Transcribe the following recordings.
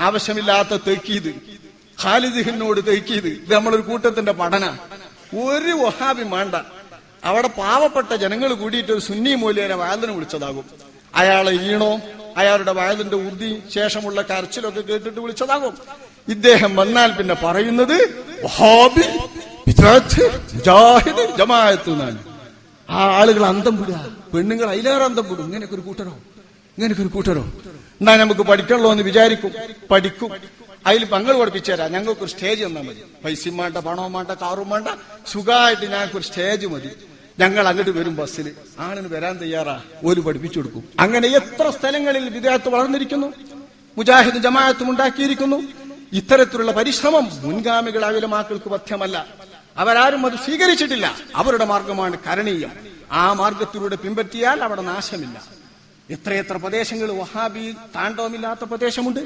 ആവശ്യമില്ലാത്ത തെക്കീത്. ഖാലിദിഹിനോട് തെക്കീത്. ഇത് നമ്മളൊരു കൂട്ടത്തിന്റെ പഠന. ഒരു വഹാബി വേണ്ട അവിടെ പാവപ്പെട്ട ജനങ്ങൾ കൂടിയിട്ട് ഒരു സുന്നി മൂല്യനെ വയലിന് വിളിച്ചതാകും. അയാളെ ഈണോ? അയാളുടെ വയലിന്റെ ഉറുതി ശേഷമുള്ള കരച്ചിലൊക്കെ കേട്ടിട്ട് വിളിച്ചതാകും. ഇദ്ദേഹം വന്നാൽ പിന്നെ പറയുന്നത് വഹാബി മുജാഹിദ് ജമാഅത്ത് ആ ആളുകൾ അന്തം വിടുക. പെണ്ണുങ്ങൾ അതിലേറെ അന്തം വിടും. ഇങ്ങനെയൊക്കെ ഒരു കൂട്ടരോ? ഇങ്ങനെയൊക്കെ ഒരു കൂട്ടരോ? എന്നാ നമുക്ക് പഠിക്കണല്ലോ എന്ന് വിചാരിക്കും. പഠിക്കും. അതിൽ പങ്കൾ പഠിപ്പിച്ചു ഞങ്ങൾക്ക് ഒരു സ്റ്റേജ് തന്നാൽ മതി. പൈസയും വേണ്ട പണവും വേണ്ട കാറും വേണ്ട. സുഖമായിട്ട് ഞങ്ങൾക്ക് ഒരു സ്റ്റേജ് മതി. ഞങ്ങൾ അങ്ങോട്ട് വരും ബസ്സിൽ ആണിന് വരാൻ തയ്യാറാ. ഒരു പഠിപ്പിച്ചു കൊടുക്കും. അങ്ങനെ എത്ര സ്ഥലങ്ങളിൽ വിദേഹത്ത് വളർന്നിരിക്കുന്നു? മുജാഹിദ് ജമാഅത്തും ഉണ്ടാക്കിയിരിക്കുന്നു. ഇത്തരത്തിലുള്ള പരിശ്രമം മുൻഗാമികളായ ഉലമാക്കൾക്ക് പഥ്യമല്ല. അവരാരും അത് സ്വീകരിച്ചിട്ടില്ല. അവരുടെ മാർഗമാണ് കരണീയം. ആ മാർഗത്തിലൂടെ പിൻപറ്റിയാൽ അവിടെ നാശമില്ല. എത്രയെത്ര പ്രദേശങ്ങൾ വഹാബി താണ്ഡവമില്ലാത്ത പ്രദേശമുണ്ട്.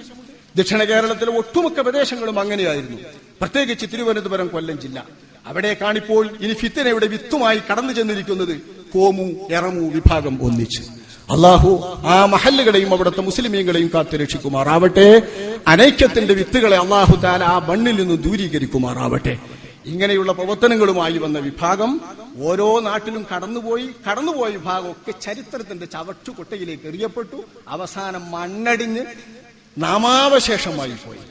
ദക്ഷിണ കേരളത്തിലെ ഒട്ടുമുക്ക പ്രദേശങ്ങളും അങ്ങനെയായിരുന്നു. പ്രത്യേകിച്ച് തിരുവനന്തപുരം കൊല്ലം ജില്ല. അവിടേക്കാണിപ്പോൾ ഇനി ഫിത്തനയുടെ വിത്തുമായി കടന്നു ചെന്നിരിക്കുന്നത് കോമു എറമു വിഭാഗം ഒന്നിച്ച്. അള്ളാഹു ആ മഹല്ലുകളെയും അവിടുത്തെ മുസ്ലിമീങ്ങളെയും കാത്തുരക്ഷിക്കുമാറാവട്ടെ അനൈക്യത്തിന്റെ വിത്തുകളെ അള്ളാഹു താൻ ആ മണ്ണിൽ നിന്ന് ദൂരീകരിക്കുമാറാവട്ടെ. ഇങ്ങനെയുള്ള പ്രവർത്തനങ്ങളുമായി വന്ന വിഭാഗം ഓരോ നാട്ടിലും കടന്നുപോയി കടന്നുപോയ വിഭാഗം ഒക്കെ ചരിത്രത്തിന്റെ ചവറ്റുകൊട്ടയിലേക്ക് എറിയപ്പെട്ടു അവസാനം മണ്ണടിഞ്ഞ് നാമാവശേഷമായി പോയി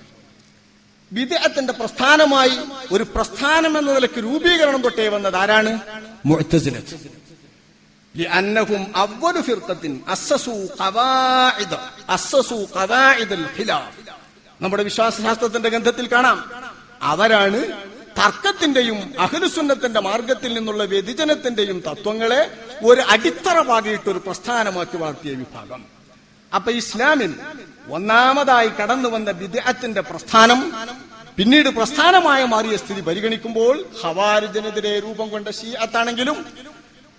വിദേഹത്തിന്റെ പ്രസ്ഥാനമായി ഒരു പ്രസ്ഥാനം എന്ന നിലയ്ക്ക് രൂപീകരണം തൊട്ടേ വന്നത് ആരാണ് മുഅ്തസിലത്ത് لأنهم أول فرقة أسسوا قواعد أسسوا قواعد الخلاف നമ്മുടെ വിശ്വാസശാസ്ത്രത്തിന്റെ ഗ്രന്ഥത്തിൽ കാണാം അവരാണ് തർക്കത്തിന്റെയും അഹലുസുന്നത്തിന്റെ മാർഗത്തിൽ നിന്നുള്ള വ്യതിചനത്തിന്റെയും തത്വങ്ങളെ ഒരു അടിത്തറ പാകിയിട്ട് ഒരു പ്രസ്ഥാനമാക്കി വളർത്തിയ വിഭാഗം. അപ്പൊ ഇസ്ലാമിൽ ഒന്നാമതായി കടന്നു വന്ന വിദേഹത്തിന്റെ പ്രസ്ഥാനം പിന്നീട് പ്രസ്ഥാനമായ മാറിയ സ്ഥിതി പരിഗണിക്കുമ്പോൾ ഹവാരിജനെതിരെ രൂപം കൊണ്ട ഷീഅത്താണെങ്കിലും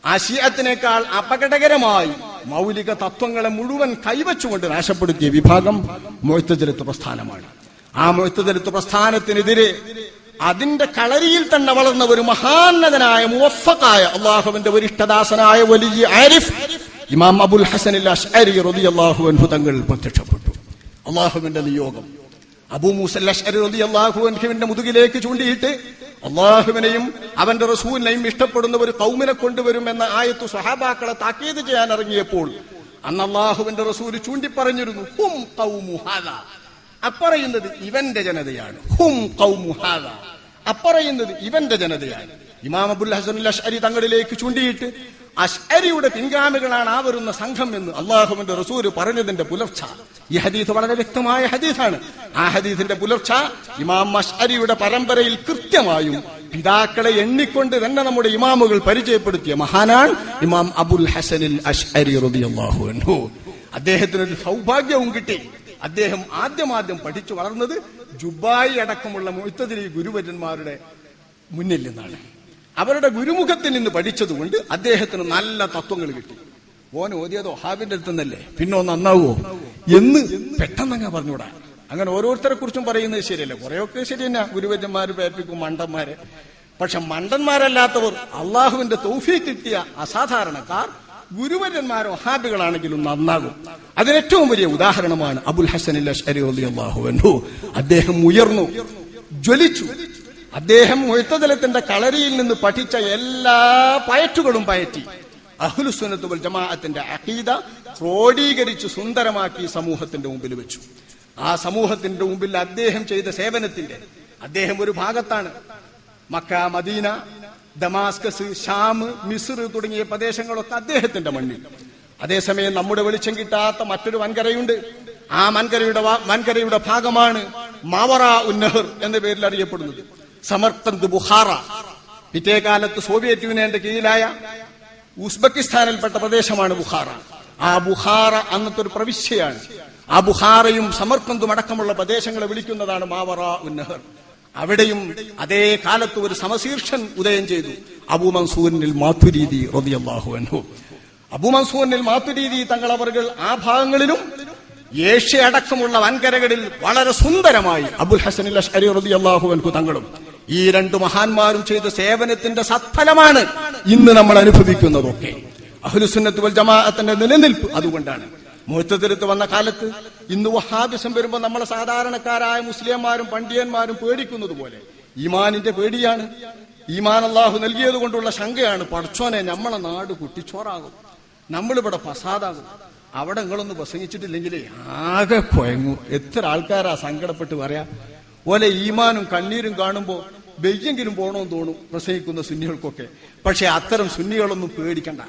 ആ ഷീഅത്തിനേക്കാൾ അപകടകരമായി മൗലിക തത്വങ്ങളെ മുഴുവൻ കൈവച്ചുകൊണ്ട് നാശപ്പെടുത്തിയ വിഭാഗം മൊയ്ത്തജലത്ത് പ്രസ്ഥാനമാണ്. ആ മൊയ്ത്തജലത്ത് പ്രസ്ഥാനത്തിനെതിരെ അതിന്റെ കളരിയിൽ തന്നെ വളർന്ന ഒരു മഹാന്നതനായ മുവഫക്കായ അള്ളാഹുവിന്റെ ഒരു ഇഷ്ടദാസനായ വലിയ ആരിഫ് ഇമാം അബുൽ ഹസൻ റളിയല്ലാഹു അൻഹു തങ്ങൾ പ്രത്യക്ഷപ്പെട്ടു. അള്ളാഹുവിന്റെ നിയോഗം. അബൂ അൻഹുവിന്റെ മുതുകിലേക്ക് ചൂണ്ടിയിട്ട് അള്ളാഹുവിനെയും അവന്റെ റസൂലിനെയും ഇഷ്ടപ്പെടുന്ന ഒരു കൗമിനെ കൊണ്ടുവരും എന്ന ആയത്തു സഹാബാക്കളെ താക്കീത് ചെയ്യാൻ ഇറങ്ങിയപ്പോൾ അന്ന് അള്ളാഹുവിന്റെ റസൂൽ ചൂണ്ടിപ്പറഞ്ഞിരുന്നു അപ്പറയുന്നത് ഇവന്റെ ജനതയാണ്. ഹും കൗമുഹാദ ഹാദാ. അപ്പറയുന്നത് ഇവന്റെ ജനതയാണ്. ഇമാം അബുൽ ഹസൻ അഷ്അരി തങ്ങളിലേക്ക് ചൂണ്ടിയിട്ട് അഷ്അരിയുടെ പിൻഗാമികളാണ് ആ വരുന്ന സംഘം എന്ന് അള്ളാഹുവിന്റെ റസൂര് പറഞ്ഞതിന്റെ പുലർച്ച. ഈ ഹദീസ് വളരെ വ്യക്തമായ ഹദീസാണ്. ആ ഹദീസിന്റെ പുലർച്ച ഇമാം അഷ്അരിയുടെ പരമ്പരയിൽ കൃത്യമായും പിതാക്കളെ എണ്ണിക്കൊണ്ട് തന്നെ നമ്മുടെ ഇമാമുകൾ പരിചയപ്പെടുത്തിയ മഹാനാണ് ഇമാം അബുൽ ഹസനിൽ അഷ്അരി അൻഹു. അദ്ദേഹത്തിനൊരു സൗഭാഗ്യവും കിട്ടി. അദ്ദേഹം ആദ്യമാദ്യം പഠിച്ചു വളർന്നത് ജുബായി അടക്കമുള്ള മൊയ്ത്തതിരി ഗുരുവര്യന്മാരുടെ മുന്നിൽ നിന്നാണ്. അവരുടെ ഗുരുമുഖത്തിൽ നിന്ന് പഠിച്ചതുകൊണ്ട് അദ്ദേഹത്തിന് നല്ല തത്വങ്ങൾ കിട്ടി. ഓൻ ഓതിയത് ഒഹാബിന്റെ അടുത്ത് നിന്നല്ലേ? പിന്നെ ഒന്ന് നന്നാവോ? എന്ന് പെട്ടെന്നങ്ങ പറഞ്ഞുകൂടാ അങ്ങനെ ഓരോരുത്തരെ കുറിച്ചും പറയുന്നത് ശരിയല്ല. കുറെയൊക്കെ ശരി തന്നെ ഗുരുവര്യന്മാര് പേപ്പിക്കും മണ്ടന്മാരെ. പക്ഷെ മണ്ടന്മാരല്ലാത്തവർ അള്ളാഹുവിന്റെ തൗഫീ കിട്ടിയ അസാധാരണക്കാർ ഗുരുവര്യന്മാരോ ഹാബികളാണെങ്കിലും നന്നാകും. അതിനേറ്റവും വലിയ ഉദാഹരണമാണ് അബുൽ ഹസൻ അള്ളാഹു അദ്ദേഹം ഉയർന്നു ജ്വലിച്ചു. അദ്ദേഹം മുഴുത്തതലത്തിന്റെ കളരിയിൽ നിന്ന് പഠിച്ച എല്ലാ പയറ്റുകളും പയറ്റി. അഹ്ലുസുന്നത്ത് വൽ ജമാഅത്തിന്റെ അഖീദ ക്രോഡീകരിച്ച് സുന്ദരമാക്കി സമൂഹത്തിന്റെ മുമ്പിൽ വെച്ചു. ആ സമൂഹത്തിന്റെ മുമ്പിൽ അദ്ദേഹം ചെയ്ത സേവനത്തിന്റെ അദ്ദേഹം ഒരു ഭാഗത്താണ്. Mecca Medina Damascus Sham Misr തുടങ്ങിയ പ്രദേശങ്ങളൊക്കെ അദ്ദേഹത്തിന്റെ മണ്ണിൽ. അതേസമയം നമ്മുടെ വെളിച്ചം കിട്ടാത്ത മറ്റൊരു വൻകരയുണ്ട്. ആ മൻകരയുടെ വൻകരയുടെ ഭാഗമാണ് മാവറ ഉന്നഹർ എന്ന പേരിൽ അറിയപ്പെടുന്നത്. സമർത്തന്ത് ബുഹാറ പിറ്റേ കാലത്ത് സോവിയറ്റ് യൂണിയന്റെ കീഴിലായ ഉസ്ബെക്കിസ്ഥാനിൽപ്പെട്ട പ്രദേശമാണ് ബുഹാറ ആ ബുഹാറ അന്നത്തെ ഒരു പ്രവിശ്യയാണ്. ആ ബുഹാറയും സമർക്കന്തും അടക്കമുള്ള പ്രദേശങ്ങളെ വിളിക്കുന്നതാണ് മാവറ ഉന്നഹർ അവിടെയും അതേ കാലത്ത് ഒരു സമശീർഷൻ ഉദയം ചെയ്തു അബു മൻസൂറിനിൽ മാത്തുരീതി റളിയല്ലാഹു അൻഹു. അബു മൻസൂറിനിൽ മാത്തുരീതി തങ്ങൾ അവർകൾ ആ ഭാഗങ്ങളിലും ഏഷ്യ അടക്കമുള്ള വൻകരകളിൽ വളരെ സുന്ദരമായി അബുൽ ഹസൻ അഷ്അരി അൻഹു തങ്ങളും ഈ രണ്ടു മഹാന്മാരും ചെയ്ത സേവനത്തിന്റെ സത്ഫലമാണ് ഇന്ന് നമ്മൾ അനുഭവിക്കുന്നതൊക്കെ. അഹ്ലുസുന്നത്ത് വൽ ജമാഅത്തിന്റെ നിലനിൽപ്പ് അതുകൊണ്ടാണ്. മുഹത്തതിരത്ത് വന്ന കാലത്ത് ഇന്ന് വഹാബിസം വരുമ്പോൾ നമ്മളെ സാധാരണക്കാരായ മുസ്ലിംമാരും പണ്ഡിയന്മാരും പേടിക്കുന്നത് പോലെ ഈമാനിന്റെ പേടിയാണ്. ഈമാൻ അള്ളാഹു നൽകിയത് കൊണ്ടുള്ള ശങ്കയാണ് പഠിച്ചോനെ നമ്മളെ നാട് കുട്ടിച്ചോറാകും. നമ്മളിവിടെ ഫസാദാകും. അവിടെ നിങ്ങളൊന്ന് പ്രസംഗിച്ചിട്ടില്ലെങ്കിലേ ആകെ കുഴങ്ങും എത്ര ആൾക്കാരാ സങ്കടപ്പെട്ട് പറയാ ഓലെ ഈമാനും കണ്ണീരും കാണുമ്പോ വെയ്യെങ്കിലും പോകണമെന്ന് തോന്നും പ്രസംഗിക്കുന്ന സുന്നികൾക്കൊക്കെ. പക്ഷെ അത്തരം സുന്നികളൊന്നും പേടിക്കണ്ട.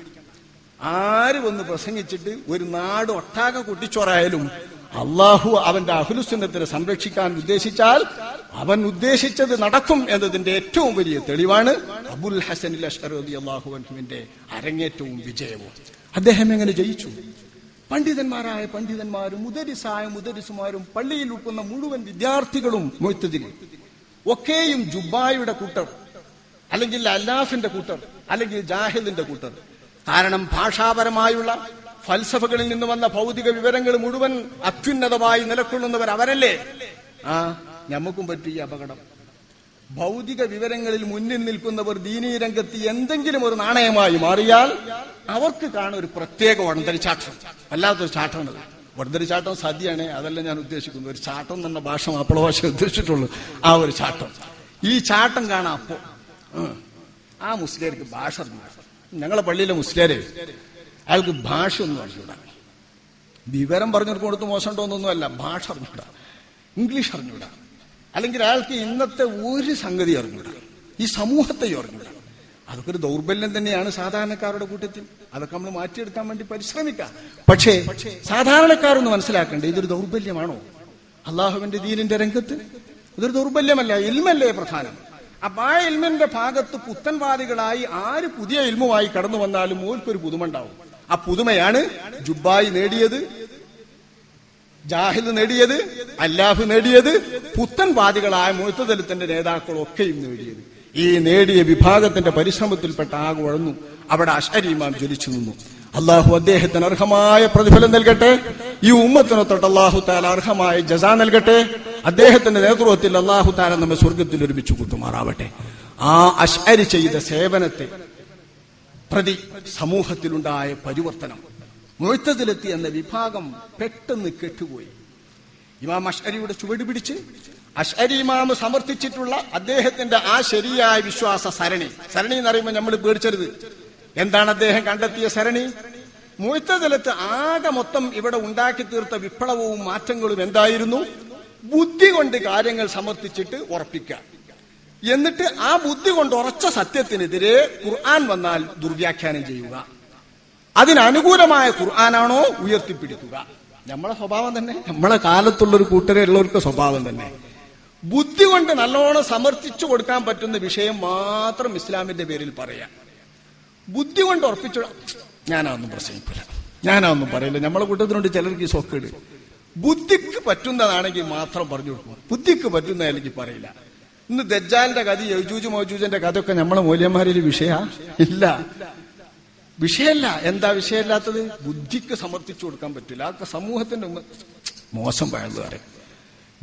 ആര് വന്ന് പ്രസംഗിച്ചിട്ട് ഒരു നാട് ഒട്ടാകെ കുട്ടിച്ചോറായാലും അള്ളാഹു അവന്റെ അഹുലുസുന്നത്തിനെ സംരക്ഷിക്കാൻ ഉദ്ദേശിച്ചാൽ അവൻ ഉദ്ദേശിച്ചത് നടക്കും എന്നതിന്റെ ഏറ്റവും വലിയ തെളിവാണ് അബുൽ ഹസൻ അഷ്റദി അള്ളാഹുവിന്റെ അരങ്ങേറ്റവും വിജയവും. അദ്ദേഹം എങ്ങനെ ജയിച്ചു? പണ്ഡിതന്മാരായ പണ്ഡിതന്മാരും മുദരിസായ മുദരിസുമാരും പള്ളിയിൽ ഉൾക്കുന്ന മുഴുവൻ വിദ്യാർത്ഥികളും മൊയ്ത്തതിൽ ഒക്കെയും ജുബായുടെ കൂട്ടർ അല്ലെങ്കിൽ അല്ലാഫിന്റെ കൂട്ടർ അല്ലെങ്കിൽ ജാഹിദിന്റെ കൂട്ടർ. കാരണം ഭാഷാപരമായുള്ള ഫൽസഫകളിൽ നിന്ന് വന്ന ഭൗതിക വിവരങ്ങൾ മുഴുവൻ അത്യുന്നതമായി നിലക്കൊള്ളുന്നവർ അവരല്ലേ? ആ ഞമ്മക്കും പറ്റിയ അപകടം. ഭൗതിക വിവരങ്ങളിൽ മുന്നിൽ നിൽക്കുന്നവർ ദീനീ രംഗത്ത് എന്തെങ്കിലും ഒരു നാണയമായി മാറിയാൽ അവർക്ക് കാണും ഒരു പ്രത്യേക വണ്ടരിച്ചാട്ടം. വല്ലാത്തൊരു ചാട്ടമാണത് വണ്ടരിച്ചാട്ടം സദ്യയാണ് അതല്ല ഞാൻ ഉദ്ദേശിക്കുന്നത്. ഒരു ചാട്ടം എന്ന ഭാഷ മാപ്പിള ഭാഷ ഉദ്ദേശിച്ചിട്ടുള്ളൂ. ആ ഒരു ചാട്ടം. ഈ ചാട്ടം കാണാം അപ്പോ. ആ മുസ്ലിർക്ക് ഭാഷ ഞങ്ങളെ പള്ളിയിലെ മുസ്ലിയാരെ അയാൾക്ക് ഭാഷ ഒന്നും അറിഞ്ഞൂടാ. വിവരം പറഞ്ഞു കൊടുത്ത് മോശം ഉണ്ടോന്നൊന്നുമല്ല ഭാഷ അറിഞ്ഞൂടാ. ഇംഗ്ലീഷ് അറിഞ്ഞൂടാ. അല്ലെങ്കിൽ അയാൾക്ക് ഇന്നത്തെ ഒരു സംഗതി അറിഞ്ഞൂടാ. ഈ സമൂഹത്തെ അറിഞ്ഞൂടാ. അതൊക്കെ ഒരു ദൗർബല്യം തന്നെയാണ് സാധാരണക്കാരുടെ കൂട്ടത്തിൽ. അതൊക്കെ നമ്മൾ മാറ്റിയെടുക്കാൻ വേണ്ടി പരിശ്രമിക്കാം. പക്ഷേ സാധാരണക്കാരൊന്ന് മനസ്സിലാക്കണ്ടേ ഇതൊരു ദൗർബല്യമാണോ? അള്ളാഹുവിന്റെ ദീനിന്റെ രംഗത്ത് ഇതൊരു ദൗർബല്യമല്ല ഇൽമല്ലേ പ്രധാനം? അപ്പൊ ആ ഇൽമിന്റെ ഭാഗത്ത് പുത്തൻവാദികളായി ആര് പുതിയ ഇൽമുമായി കടന്നു വന്നാലും ഓൽക്കൊരു പുതുമ ഉണ്ടാവും ആ പുതുമയാണ് ജുബായി നേടിയത് ജാഹിദ് നേടിയത് അല്ലാഹു നേടിയത് പുത്തൻവാദികളായ മുഴുത്തതലത്തിന്റെ നേതാക്കളൊക്കെയും നേടിയത്. ഈ നേടിയ വിഭാഗത്തിന്റെ പരിശ്രമത്തിൽപ്പെട്ട ആകുഴന്നു അവിടെ അവിടെ ഇമാം ജ്വലിച്ചു നിന്നു. അള്ളാഹു അദ്ദേഹത്തിന് അർഹമായ പ്രതിഫലം നൽകട്ടെ. ഈ ഉമ്മത്തിനെ തൊട്ട് അള്ളാഹു താല അർഹമായ ജസാ നൽകട്ടെ. അദ്ദേഹത്തിന്റെ നേതൃത്വത്തിൽ അള്ളാഹു താല നമ്മെ സ്വർഗത്തിൽ ഒരുമിച്ച് കൂട്ടുമാറാവട്ടെ. ആ അഷ്അരി ചെയ്ത സേവനത്തെ പ്രതി സമൂഹത്തിലുണ്ടായ പരിവർത്തനം മുഴുത്തതിലെത്തി എന്ന വിഭാഗം പെട്ടെന്ന് കെട്ടുപോയി. ഇമാം അഷ്അരിയുടെ ചുവട് പിടിച്ച് അഷ്അരി ഇമാമ് സമർത്ഥിച്ചിട്ടുള്ള അദ്ദേഹത്തിന്റെ ആ ശരിയായ വിശ്വാസ സരണി സരണി എന്ന് പറയുമ്പോൾ നമ്മൾ പേടിച്ചരുത്. എന്താണ് അദ്ദേഹം കണ്ടെത്തിയ സരണി? മുഴുത്തതിലത്ത് ആകെ മൊത്തം ഇവിടെ ഉണ്ടാക്കി തീർത്ത വിപ്ലവവും മാറ്റങ്ങളും എന്തായിരുന്നു? ബുദ്ധി കൊണ്ട് കാര്യങ്ങൾ സമർത്ഥിച്ചിട്ട് ഉറപ്പിക്കുക. എന്നിട്ട് ആ ബുദ്ധി കൊണ്ട് ഉറച്ച സത്യത്തിനെതിരെ ഖുർആൻ വന്നാൽ ദുർവ്യാഖ്യാനം ചെയ്യുക. അതിനനുകൂലമായ ഖുർആനാണോ ഉയർത്തിപ്പിടിക്കുക. നമ്മളെ സ്വഭാവം തന്നെ. നമ്മളെ കാലത്തുള്ള ഒരു കൂട്ടരെ ഉള്ളവർക്ക് സ്വഭാവം തന്നെ. ബുദ്ധി കൊണ്ട് നല്ലോണം സമർത്ഥിച്ചു കൊടുക്കാൻ പറ്റുന്ന വിഷയം മാത്രം ഇസ്ലാമിന്റെ പേരിൽ പറയാം. ബുദ്ധി കൊണ്ട് ഉറപ്പിച്ചു ഞാനതൊന്നും പ്രസംഗിക്കില്ല ഞാനതൊന്നും പറയില്ല. നമ്മളെ കൂട്ടത്തിനുണ്ട് ചിലർക്ക് ഈ ബുദ്ധിക്ക് പറ്റുന്നതാണെങ്കിൽ മാത്രം പറഞ്ഞു കൊടുക്കും. ബുദ്ധിക്ക് പറ്റുന്നതാണെങ്കിൽ പറയില്ല. ഇന്ന് ദജ്ജാലിന്റെ കഥ യജൂജ് മൗജൂജിന്റെ കഥയൊക്കെ നമ്മളെ മൂല്യന്മാരിൽ വിഷയ? ഇല്ല. വിഷയല്ല. എന്താ വിഷയമില്ലാത്തത്? ബുദ്ധിക്ക് സമർത്ഥിച്ചു കൊടുക്കാൻ പറ്റില്ല. അതൊക്കെ സമൂഹത്തിന്റെ മോശം മോശം പഴകുകാരെ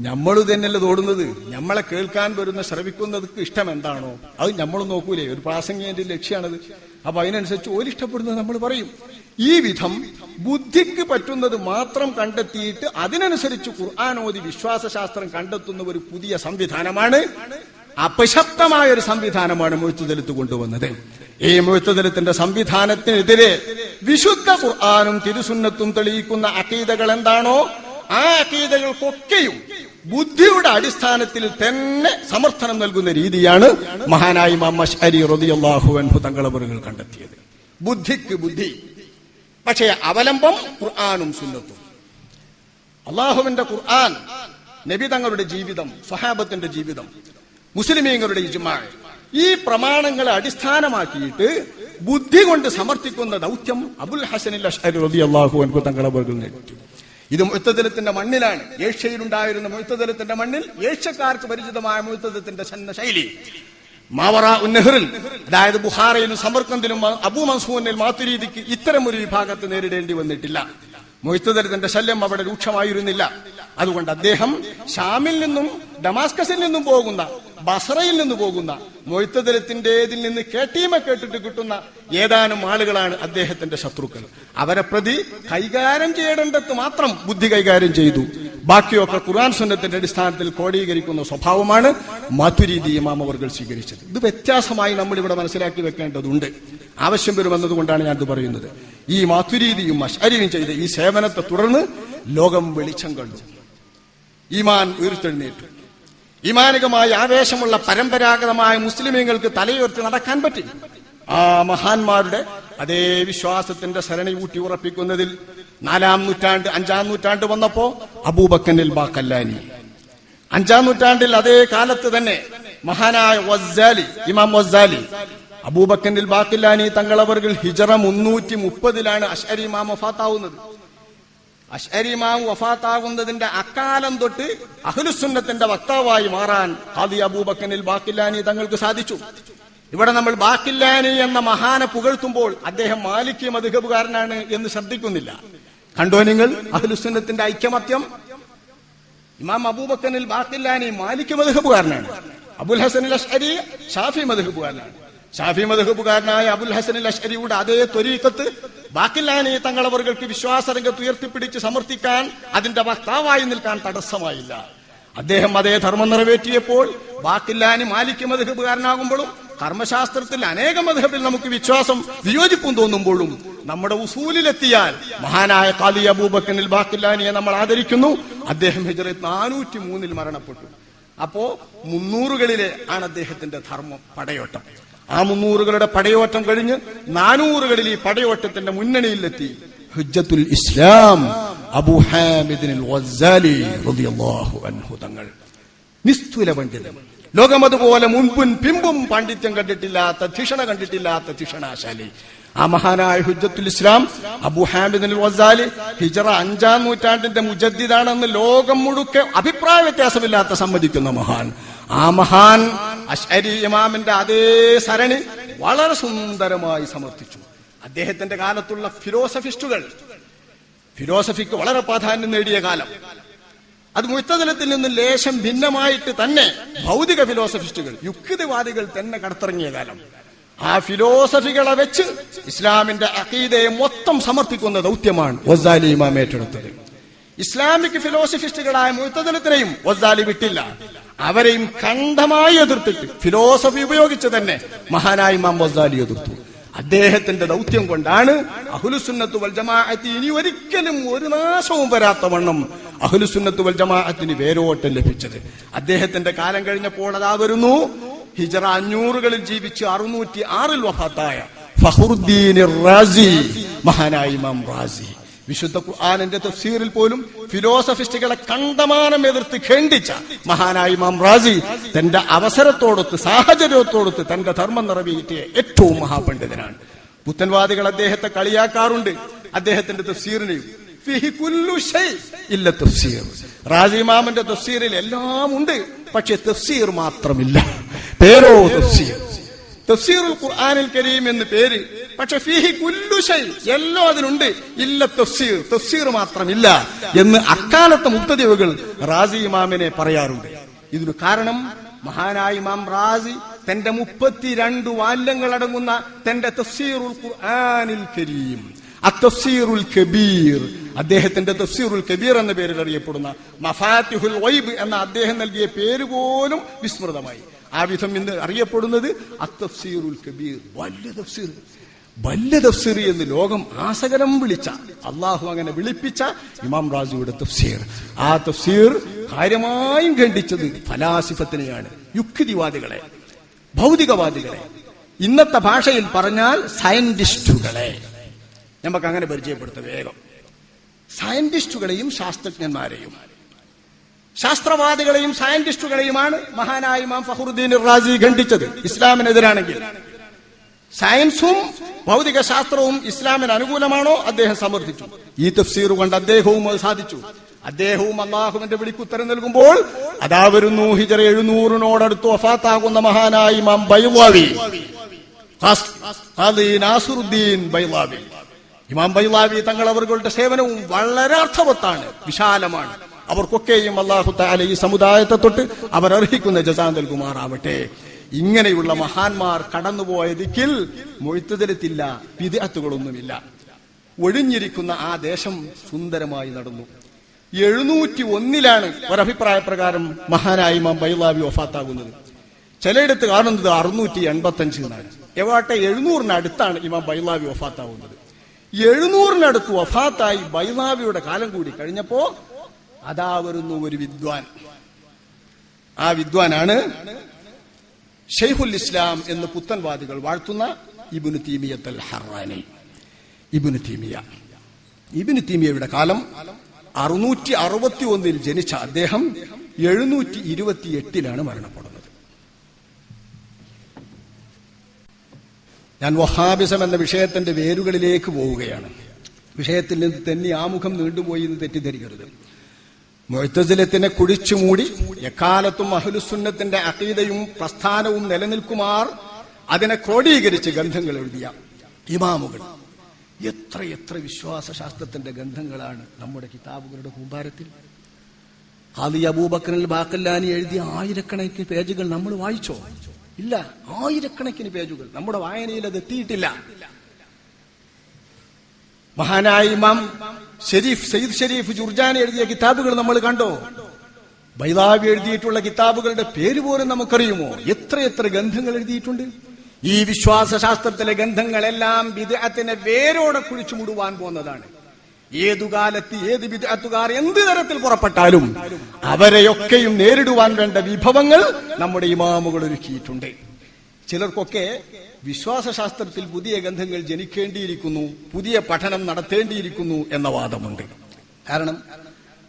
നമ്മൾ തന്നെയല്ലേ തോടുന്നത്? നമ്മളെ കേൾക്കാൻ വരുന്ന ശ്രവിക്കുന്നതൊക്കെ ഇഷ്ടം എന്താണോ? അത് നമ്മൾ നോക്കൂലേ. ഒരു പ്രാസംഗികന്റെ ലക്ഷ്യമാണത് അപ്പൊ അതിനനുസരിച്ച് ഓരിഷ്ടപ്പെടുന്നത് നമ്മൾ പറയും. ഈ വിധം ബുദ്ധിക്ക് പറ്റുന്നത് മാത്രം കണ്ടെത്തിയിട്ട് അതിനനുസരിച്ച് ഖുർആാനോദി വിശ്വാസശാസ്ത്രം കണ്ടെത്തുന്ന ഒരു പുതിയ സംവിധാനമാണ്. അപശക്തമായ ഒരു സംവിധാനമാണ് മുഴുത്തുതലത്ത് കൊണ്ടുവന്നത്. ഈ മുഴുത്തുതലത്തിന്റെ സംവിധാനത്തിനെതിരെ വിശുദ്ധ ഖുർആാനും തിരുസുന്നത്തും തെളിയിക്കുന്ന അക്കീതകൾ എന്താണോ ആ അക്കീതകൾക്കൊക്കെയും ബുദ്ധിയുടെ അടിസ്ഥാനത്തിൽ തന്നെ സമർത്ഥനം നൽകുന്ന രീതിയാണ് മഹാനായി മമ്മഷരി റളിയല്ലാഹു അൻഹു തങ്ങളവറുകൾ കണ്ടെത്തിയത്. ബുദ്ധിക്ക് ബുദ്ധി. പക്ഷേ അവലംബം ഖുർആാനും സുന്നത്തും. അള്ളാഹുവിന്റെ ഖുർആൻ നബി തങ്ങളുടെ ജീവിതം സ്വഹാബത്തിന്റെ ജീവിതം മുസ്ലിമീങ്ങളുടെ ഇജ്മാ ഈ പ്രമാണങ്ങളെ അടിസ്ഥാനമാക്കിയിട്ട് ബുദ്ധി കൊണ്ട് സമർത്ഥിക്കുന്ന ദൗത്യം അബുൽ ഹസനിൽ അഷ്ഹരി റളിയല്ലാഹു അൻഹു തങ്ങളവറുകൾ നേടിച്ചു ഇത് മുഴുത്തതലത്തിന്റെ മണ്ണിലാണ്. ഏഷ്യയിലുണ്ടായിരുന്ന മുഴുത്തതലത്തിന്റെ മണ്ണിൽ ഏഷ്യക്കാർക്ക് പരിചിതമായ മുഴുത്തതലത്തിന്റെ ചന്ന ശൈലി. മാവറ ഉന്നഹറിൽ അതായത് ബുഹാറയിലും സമർക്കന്തിലും അബു മൻസൂറിൽ മാത്തുരീതിക്ക് ഇത്തരം ഒരു വിഭാഗത്തെ നേരിടേണ്ടി വന്നിട്ടില്ല. മൊയ്ത്തുതരത്തിന്റെ ശല്യം അവിടെ രൂക്ഷമായിരുന്നില്ല. അതുകൊണ്ട് അദ്ദേഹം ഷാമിൽ നിന്നും ഡമാസ്കസിൽ നിന്നും പോകുന്ന ബസറയിൽ നിന്ന് പോകുന്ന മൊയ്ത്തതലത്തിന്റേതിൽ നിന്ന് കേട്ടീമ കേട്ടിട്ട് കിട്ടുന്ന ഏതാനും ആളുകളാണ് അദ്ദേഹത്തിന്റെ ശത്രുക്കൾ. അവരെ പ്രതി കൈകാര്യം ചെയ്യേണ്ടത് മാത്രം ബുദ്ധി കൈകാര്യം ചെയ്തു. ബാക്കിയൊക്കെ ഖുർആൻ സുന്നത്തിന്റെ അടിസ്ഥാനത്തിൽ കോടീകരിക്കുന്ന സ്വഭാവമാണ് മധുരീതി ഇമാം അവർ സ്വീകരിച്ചത്. ഇത് വ്യത്യാസമായി നമ്മൾ ഇവിടെ മനസ്സിലാക്കി വെക്കേണ്ടതുണ്ട്. ആവശ്യം വരുമെന്നതുകൊണ്ടാണ് ഞാൻ ഇത് പറയുന്നത്. ഈ മാതുരീതിയും അശാരിയും ചെയ്ത ഈ സേവനത്തെ തുടർന്ന് ലോകം വെളിച്ചം കണ്ടു. ഈമാൻ ഉയർത്തെഴുന്നേറ്റു. ഈമാനികമായ ആവേശമുള്ള പരമ്പരാഗതമായ മുസ്ലിമീങ്ങൾക്ക് തലയുയർത്തി നടക്കാൻ പറ്റി. ആ മഹാന്മാരുടെ അതേ വിശ്വാസത്തിന്റെ സരണി ഊട്ടി ഉറപ്പിക്കുന്നതിൽ നാലാം നൂറ്റാണ്ട് അഞ്ചാം നൂറ്റാണ്ട് വന്നപ്പോ അബൂബക്കനിൽ ബാക്കല്ലാനി. അഞ്ചാം നൂറ്റാണ്ടിൽ അതേ കാലത്ത് തന്നെ മഹാനായ വസ്സാലി ഇമാം വസ്സാലി അബൂബക്കനിൽ ബാക്കില്ലാനി തങ്ങളവർകൾ ഹിജറ മുന്നൂറ്റി മുപ്പതിലാണ് അഷരി മാം വഫാത്താവുന്നത്. അഷ്അരി മാം വഫാത്താകുന്നതിന്റെ അക്കാലം തൊട്ട് അഹ്ലുസുന്നത്തിന്റെ വക്താവായി മാറാൻ ഹാദി അബൂബക്കനിൽ ബാക്കില്ലാനി തങ്ങൾക്ക് സാധിച്ചു. ഇവിടെ നമ്മൾ ബാക്കില്ലാനി എന്ന മഹാനെ പുകഴ്ത്തുമ്പോൾ അദ്ദേഹം മാലിക് മധുഹബുകാരനാണ് എന്ന് ശ്രദ്ധിക്കുന്നില്ല. കണ്ടോ നിങ്ങൾ അഹ്ലുസുന്നത്തിന്റെ ഐക്യമത്യം? ഇമാം അബൂബക്കനിൽ ബാക്കില്ലാനി മാലിക് മധുഹബുകാരനാണ്. അബുൽ ഹസൻ അഷ്അരി ഷാഫി മധുഹബുകാരനാണ്. ഷാഫി മധുഹബുകാരനായ അബുൽ ഹസൻ അഷ്അരിയുടെ അതേ ത്വരീക്കത്ത് ബാക്കില്ലാനി തങ്ങളവർക്ക് വിശ്വാസരംഗത്ത് ഉയർത്തിപ്പിടിച്ച് സമർത്ഥിക്കാൻ അതിന്റെ വക്താവായി നിൽക്കാൻ തടസ്സമായില്ല. അദ്ദേഹം അതേ ധർമ്മം നിറവേറ്റിയപ്പോൾ ബാക്കില്ലാനി മാലിക്ക് മധുഹബുകാരനാകുമ്പോഴും കർമ്മശാസ്ത്രത്തിൽ അനേക മധുഹബിൽ നമുക്ക് വിശ്വാസം വിയോജിപ്പും തോന്നുമ്പോഴും നമ്മുടെ ഉസൂലിലെത്തിയാൽ മഹാനായ കാലി അബൂബക്കനിൽ ബാക്കില്ലാനിയെ നമ്മൾ ആദരിക്കുന്നു. അദ്ദേഹം ഹിജറത്ത് നാനൂറ്റി മൂന്നിൽ മരണപ്പെട്ടു. അപ്പോ മുന്നൂറുകളിലെ ആണ് അദ്ദേഹത്തിന്റെ ധർമ്മം പടയോട്ടം. ആ മുന്നൂറുകളുടെ പടയോട്ടം കഴിഞ്ഞ് നാനൂറുകളിൽ ഈ പടയോട്ടത്തിന്റെ മുന്നണിയിലെത്തി. ഹുജ്ജത്തുൽ ഇസ്ലാം അബൂ അൻഹു തങ്ങൾ. നിസ്തുല പണ്ഡിതൻ. ലോകം അതുപോലെ മുൻപും പിമ്പും പാണ്ഡിത്യം കണ്ടിട്ടില്ലാത്ത ധിഷണ കണ്ടിട്ടില്ലാത്ത ധിഷണാശാലി. ആ മഹാനായ ഹുജ്ജത്തുൽ ഇസ്ലാം അബു ഹാമിദ് വസാലി ഹിജറ അഞ്ചാം നൂറ്റാണ്ടിന്റെ മുജദ്ദിദാണെന്ന് ലോകം മുഴുക്കെ അഭിപ്രായ വ്യത്യാസമില്ലാത്ത സമ്മതിക്കുന്ന മഹാൻ. ആ മഹാൻ അഷ്അരി ഇമാമിന്റെ അതേ സരണി വളരെ സുന്ദരമായി സമർത്ഥിച്ചു അദ്ദേഹത്തിന്റെ കാലത്തുള്ള ഫിലോസഫിസ്റ്റുകൾ ഫിലോസഫിക്ക് വളരെ പ്രാധാന്യം നേടിയ കാലം. അത് മുത്തതലത്തിൽ നിന്ന് ലേശം ഭിന്നമായിട്ട് തന്നെ ഭൗതിക ഫിലോസഫിസ്റ്റുകൾ യുക്തിവാദികൾ തന്നെ കടത്തിറങ്ങിയ കാലം. ആ ഫിലോസഫികളെ വെച്ച് ഇസ്ലാമിന്റെ അഖീദയെ മൊത്തം സമർപ്പിക്കുന്ന ദൗത്യമാണ് വസാലി ഇമാം ഏറ്റെടുത്തത്. ഇസ്ലാമിക് ഫിലോസഫിസ്റ്റുകളായ മുത്തതലത്തിനെയും വസാലി വിട്ടില്ല. അവരെയും കണ്ഠമായി എതിർത്തിട്ട് ഫിലോസഫി ഉപയോഗിച്ച് തന്നെ മഹാനായി ഇമാം വസാലി എതിർത്തു. അദ്ദേഹത്തിന്റെ ദൗത്യം കൊണ്ടാണ് അഹുലുസുന്നത്ത് വൽ ജമാഅത്ത് ഇനി ഒരിക്കലും ഒരു നാശവും വരാത്ത വണ്ണം അഹുലുസുന്നത്ത് വൽ ജമാഅത്തിന് വേരോട്ടം ലഭിച്ചത്. അദ്ദേഹത്തിന്റെ കാലം കഴിഞ്ഞപ്പോൾ അതാ വരുന്നു. ഹിജറ അഞ്ഞൂറുകളിൽ ജീവിച്ച് അറുന്നൂറ്റി ആറിൽ വഫാത്തായ ഫഹുർദ്ദീൻ റാസി മഹാനായി ഇമാം റാസി. വിശുദ്ധ ഖുർആാനിന്റെ തഫ്സീറിൽ പോലും ഫിലോസഫിസ്റ്റുകളെ കണ്ടമാനം എതിർത്ത് ഖണ്ഡിച്ച മഹാനായി മാം റാസി തന്റെ അവസരത്തോടൊത്ത് സാഹചര്യത്തോടൊത്ത് തന്റെ ധർമ്മം നിറവേറ്റിയ ഏറ്റവും മഹാപണ്ഡിതനാണ്. പുത്തൻവാദികൾ അദ്ദേഹത്തെ കളിയാക്കാറുണ്ട്. അദ്ദേഹത്തിന്റെ തഫ്സീറിനെയും ഇല്ല തഫ്സീർ. തഫ്സീറിൽ എല്ലാം ഉണ്ട് പക്ഷെ തഫ്സീർ മാത്രമില്ല. പേരോ തഫ്സീർ. തഫ്സീറുൽ ഖുർആാനിൽ കരീം എന്ന് പേര് പക്ഷെ ഫീഹി കുല്ലു ഷൈ എല്ലാം അതിനുണ്ട്. ഇല്ല തഫ്സീർ തഫ്സീർ മാത്രമില്ല എന്ന് അക്കാലത്തെ മുക്തദേവുകൾ റാസി ഇമാമിനെ പറയാറുണ്ട്. ഇതിനു കാരണം മഹാനായ ഇമാം റാസി തന്റെ മുപ്പത്തിരണ്ട് വാല്യങ്ങൾ അടങ്ങുന്ന തന്റെ തഫ്സീറുൽ ഖുർആനിൽ കരീം. അത്തഫ്സീറുൽ കബീർ അദ്ദേഹത്തിന്റെ തഫ്സീറുൽ കബീർ എന്ന പേരിൽ അറിയപ്പെടുന്ന മഫാത്തിഹുൽ വൈബ് എന്ന അദ്ദേഹം നൽകിയ പേര് പോലും വിസ്മൃതമായി. ആ വിധം ഇന്ന് അറിയപ്പെടുന്നത് അത്തഫ്സീറുൽ കബീർ വലിയ തഫ്സീർ. വലിയ തഫ്സീർ എന്ന് ലോകം ആസകരം വിളിച്ച അള്ളാഹു അങ്ങനെ വിളിപ്പിച്ച ഇമാം റാസിയുടെ തഫ്സീർ. ആ തഫ്സീർ കാര്യമായും ഖണ്ഡിച്ചത് ഫലാസിഫത്തിനെയാണ് യുക്തിവാദികളെ ഭൗതികവാദികളെ. ഇന്നത്തെ ഭാഷയിൽ പറഞ്ഞാൽ സയന്റിസ്റ്റുകളെ. നമുക്ക് അങ്ങനെ പരിചയപ്പെടുത്ത വേഗം. സയന്റിസ്റ്റുകളെയും ശാസ്ത്രജ്ഞന്മാരെയും. ശാസ്ത്രവാദികളെയും സയന്റിസ്റ്റുകളെയുമാണ് മഹാനായ ഇമാം ഫഹറുദ്ദീൻ റാസി ഖണ്ഡിച്ചത് ഇസ്ലാമിനെതിരാണെങ്കിൽ. സയൻസും ഭൗതിക ശാസ്ത്രവും ഇസ്ലാമിന് അനുകൂലമാണോ? അദ്ദേഹം സമർത്ഥിച്ചു ഈ തഫ്സീർ കൊണ്ട് അദ്ദേഹവും അത് സാധിച്ചു. അദ്ദേഹവും അള്ളാഹുവിന്റെ വിളിക്കുത്തരം നൽകുമ്പോൾ അതാ വരുന്നു ഹിജറ എഴുന്നൂറിനോടടുത്ത് വഫാത്താകുന്ന മഹാനായ ഇമാം ബൈവാവി. നാസുറുദ്ദീൻ ബൈലാവി ഇമാം ബൈലാവി തങ്ങൾ അവരുടെ സേവനവും വളരെ അർത്ഥവത്താണ് വിശാലമാണ്. അവർക്കൊക്കെയും അള്ളാഹു താല ഈ സമുദായത്തെ തൊട്ട് അവർ അർഹിക്കുന്ന ജസാ നൽകുമാറാവട്ടെ. ഇങ്ങനെയുള്ള മഹാന്മാർ കടന്നുപോയ ദിക്കിൽ വിദഗ്ധകളൊന്നുമില്ല ഒഴിഞ്ഞിരിക്കുന്ന ആ ദേശം സുന്ദരമായി നടന്നു. എഴുന്നൂറ്റി ഒന്നിലാണ് ഒരഭിപ്രായ പ്രകാരം മഹാനായ ഇമാം ബൈലാവി വഫാത്താകുന്നത്. ചിലയിടത്ത് കാണുന്നത് അറുന്നൂറ്റി എൺപത്തി അഞ്ച് എന്നാണ്. എവാട്ടെ എഴുന്നൂറിനടുത്താണ് ഇമാം ബൈലാവി വഫാത്താവുന്നത് എഴുന്നൂറിനടുത്ത് വഫാത്തായി ബൈലാവിയുടെ കാലം കൂടി കഴിഞ്ഞപ്പോ അതാ വരുന്നു ഒരു വിദ്വാൻ. ആ വിദ്വാനാണ് ഷെയ്ഖുൽ ഇസ്ലാം എന്ന് പുത്തൻവാദികൾ വാഴ്ത്തുന്ന ഇബുന് തീമിയത്തൽ ഹറാനി ഇബുന് തീമിയ ഇബിന് തീമിയയുടെ കാലം അറുന്നൂറ്റി അറുപത്തി ഒന്നിൽ ജനിച്ച അദ്ദേഹം എഴുന്നൂറ്റി ഇരുപത്തി എട്ടിലാണ് മരണപ്പെടുന്നത്. ഞാൻ വഹാബിസം എന്ന വിഷയത്തിന്റെ വേരുകളിലേക്ക് പോവുകയാണ്. വിഷയത്തിൽ നിന്ന് തന്നെ ആമുഖം നീണ്ടുപോയി എന്ന് തെറ്റിദ്ധരിക്കരുത്. മൊയ്ത്തസിലത്തിനെ കുഴിച്ചു മൂടി എക്കാലത്തും അഹ്ലുസുന്നത്തിന്റെ അഖീദയും പ്രസ്ഥാനവും നിലനിൽക്കുമാർ അതിനെ ക്രോഡീകരിച്ച് ഗന്ധങ്ങൾ എഴുതിയ ഇമാമുകൾ. എത്ര എത്ര വിശ്വാസശാസ്ത്രത്തിന്റെ ഗന്ധങ്ങളാണ് നമ്മുടെ കിതാബുകളുടെ കൂമ്പാരത്തിൽ. ഖാദി അബൂബക്കറിൽ ബാക്കല്ലാനി എഴുതിയ ആയിരക്കണക്കിന് പേജുകൾ നമ്മൾ വായിച്ചോ? ഇല്ല ആയിരക്കണക്കിന് പേജുകൾ. നമ്മുടെ വായനയിൽ അത് എത്തിയിട്ടില്ല. മഹാനായ ഇമാം ഷെരീഫ് സയ്യിദ് ഷെരീഫ് ജുർജാൻ എഴുതിയ കിതാബുകൾ നമ്മൾ കണ്ടോ? ബൈലാവി എഴുതിയിട്ടുള്ള കിതാബുകളുടെ പേര് പോലും നമുക്കറിയുമോ? എത്ര എത്ര ഗന്ധങ്ങൾ എഴുതിയിട്ടുണ്ട്? ഈ വിശ്വാസ ശാസ്ത്രത്തിലെ ഗന്ധങ്ങളെല്ലാം വിദേഹത്തിനെ വേരോടെ കുഴിച്ചു മുടുവാൻ പോകുന്നതാണ് ഏതു കാലത്ത് ഏത് വിദേഹത്തുകാർ എന്ത് തരത്തിൽ പുറപ്പെട്ടാലും അവരെയൊക്കെയും നേരിടുവാൻ വേണ്ട വിഭവങ്ങൾ നമ്മുടെ ഇമാമുകൾ ഒരുക്കിയിട്ടുണ്ട്. ചിലർക്കൊക്കെ വിശ്വാസശാസ്ത്രത്തിൽ പുതിയ ഗന്ധങ്ങൾ ജനിക്കേണ്ടിയിരിക്കുന്നു പുതിയ പഠനം നടത്തേണ്ടിയിരിക്കുന്നു എന്ന വാദമുണ്ട്. കാരണം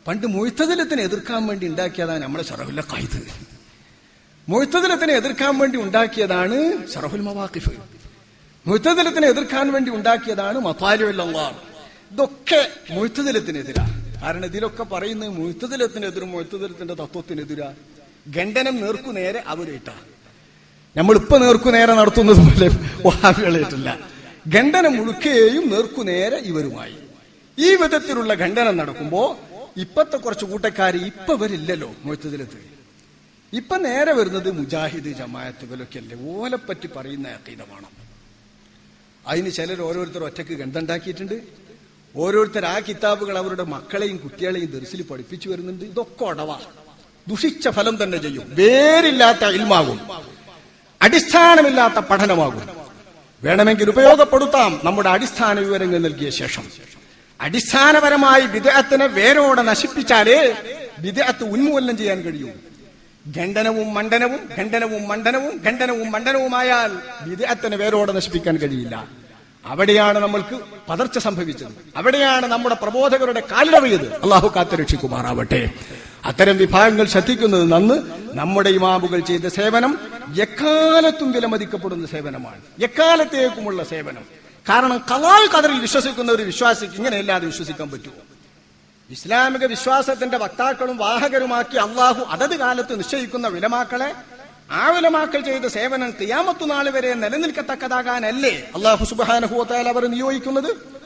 പണ്ട് മൊയ്ത്തതിലത്തിനെ എതിർക്കാൻ വേണ്ടി ഉണ്ടാക്കിയതാണ് നമ്മുടെ ഷറഫുല്ല കായത് മൊയ്ത്തതിലത്തിനെ എതിർക്കാൻ വേണ്ടി ഉണ്ടാക്കിയതാണ് സറഹുൽ മവാക്കിഫ് മൊയ്ത്തതിലത്തിനെ എതിർക്കാൻ വേണ്ടി ഉണ്ടാക്കിയതാണ് മത്താലുവല്ലാർ ഇതൊക്കെ മൊയ്ത്തതിലത്തിനെതിരാണ് കാരണം ഇതിലൊക്കെ പറയുന്നത് മൊയ്ത്തതിലത്തിനെതിരും മൊയ്ത്തതിലത്തിന്റെ തത്വത്തിനെതിരാ. ഖണ്ഡനം നേർക്കുനേരെ നേരെ അവരിട്ടാ. നമ്മളിപ്പോ നേർക്കുനേരെ നടത്തുന്നത് പോലെ വഹാബികളായിട്ടില്ല ഖണ്ഡനം മുഴുക്കുകയും നേർക്കുനേരെ ഇവരുമായി. ഈ വിധത്തിലുള്ള ഖണ്ഡനം നടക്കുമ്പോ ഇപ്പത്തെ കുറച്ച് കൂട്ടക്കാർ ഇപ്പൊ വരില്ലല്ലോ മൊയ്ത്തതിലെത്ത് ഇപ്പൊ നേരെ വരുന്നത് മുജാഹിദ് ജമായത്തുകളൊക്കെ അല്ലേ? ഓലെപ്പറ്റി പറയുന്ന അക്കീതമാണ് അതിന് ചിലർ ഓരോരുത്തർ ഒറ്റയ്ക്ക് ഗന്ധമുണ്ടാക്കിയിട്ടുണ്ട് ഓരോരുത്തർ ആ കിതാബുകൾ അവരുടെ മക്കളെയും കുട്ടികളെയും ദർശിൽ പഠിപ്പിച്ചു വരുന്നുണ്ട്. ഇതൊക്കെ ഒടവ ദുഷിച്ച ഫലം തന്നെ ചെയ്യും. വേരില്ലാത്ത ഇൽമാകും. അടിസ്ഥാനമില്ലാത്ത പഠനമാകും. വേണമെങ്കിൽ ഉപയോഗപ്പെടുത്താം നമ്മുടെ അടിസ്ഥാന വിവരങ്ങൾ നൽകിയ ശേഷം. അടിസ്ഥാനപരമായി വിദേഹത്തിനെ വേരോടെ നശിപ്പിച്ചാലേ വിദേഹത്ത് ഉന്മൂലനം ചെയ്യാൻ കഴിയൂ. ഖണ്ഡനവും മണ്ഡനവും ഖണ്ഡനവും മണ്ഡനവും ഖണ്ഡനവും മണ്ഡനവുമായാൽ വിദേഹത്തിനെ വേരോടെ നശിപ്പിക്കാൻ കഴിയില്ല. അവിടെയാണ് നമ്മൾക്ക് പതർച്ച സംഭവിച്ചത്. അവിടെയാണ് നമ്മുടെ പ്രബോധകരുടെ കാലിടവിയത്. അള്ളാഹു കാത്തുരക്ഷിക്കുമാറാവട്ടെ. അത്തരം വിഭാഗങ്ങൾ ശ്രദ്ധിക്കുന്നത് നന്ന് നമ്മുടെ ഇമാമുകൾ ചെയ്ത സേവനം എക്കാലത്തും വിലമതിക്കപ്പെടുന്ന സേവനമാണ്. എക്കാലത്തേക്കുമുള്ള സേവനം. കാരണം കലാൽ കതറിൽ വിശ്വസിക്കുന്ന ഒരു വിശ്വാസിക്ക് ഇങ്ങനെയല്ലാതെ വിശ്വസിക്കാൻ പറ്റുമോ? ഇസ്ലാമിക വിശ്വാസത്തിന്റെ വക്താക്കളും വാഹകരുമാക്കി അള്ളാഹു അതത് കാലത്ത് നിശ്ചയിക്കുന്ന വിലമാക്കളെ ആ വിലമാക്കൾ ചെയ്ത സേവനം കിയാമത്തു നാളുവരെ വരെ നിലനിൽക്കത്തക്കതാകാനല്ലേ? അള്ളാഹു സുബാനഹുത്താൽ അവർ നിയോഗിക്കുന്നത്.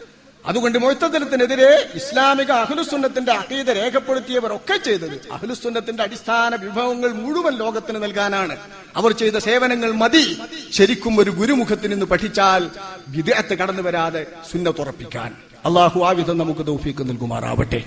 അതുകൊണ്ട് മൊയ്ത്തതലത്തിനെതിരെ ഇസ്ലാമിക അഹ്ലുസുന്നത്തിന്റെ അഖീത രേഖപ്പെടുത്തിയവർ ഒക്കെ ചെയ്തത് അഹ്ലുസുന്നത്തിന്റെ അടിസ്ഥാന വിഭവങ്ങൾ മുഴുവൻ ലോകത്തിന് നൽകാനാണ്. അവർ ചെയ്ത സേവനങ്ങൾ മതി. ശരിക്കും ഒരു ഗുരുമുഖത്തിൽ നിന്ന് പഠിച്ചാൽ വിദേഹത്ത് കടന്നു വരാതെ സുന്നത്തുറപ്പിക്കാൻ അള്ളാഹു ആ വിധം നമുക്ക് ദൗഫീക്ക് നൽകുമാറാവട്ടെ.